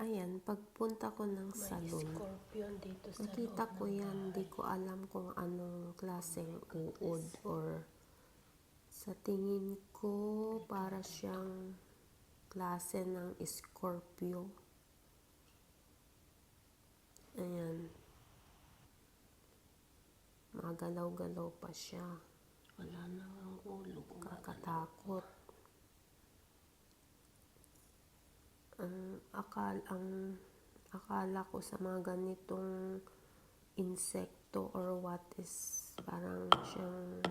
Ayan, pagpunta ko ng salon, dito sa nakita ko yan, di ko alam kung anong klaseng uod or sa tingin ko para siyang klase ng scorpio. Ayan. Magalaw-galaw pa siya. Wala na ang ulo. Kakatakot. Akal ang akala ko sa mga ganitong insekto or what is parang siyang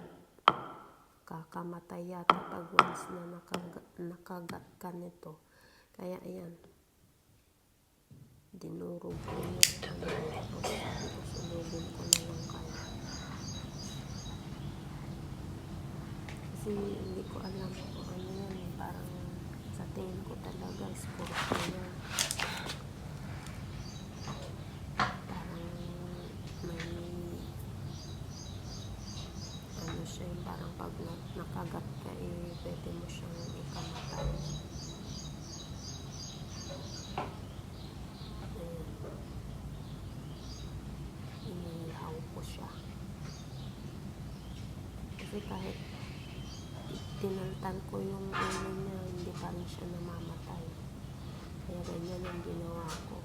kakamatay yata pag once na nakagat, nakagat ka nito. Kaya ayan, dinurog ko yung ano, ko na lang kaya. Kasi hindi ko alam kung ano yan. Parang sa tingin ko talaga scorpio yan. Parang may ano siya yung parang pag na- nakagat ka eh pwede mo siyang ikamatay. Inihaw siya. Kasi kahit tinaltan ko yung ulo niya, hindi pa rin siya namamatay. Kaya ganyan ang ginawa ko.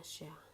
Ayan na siya.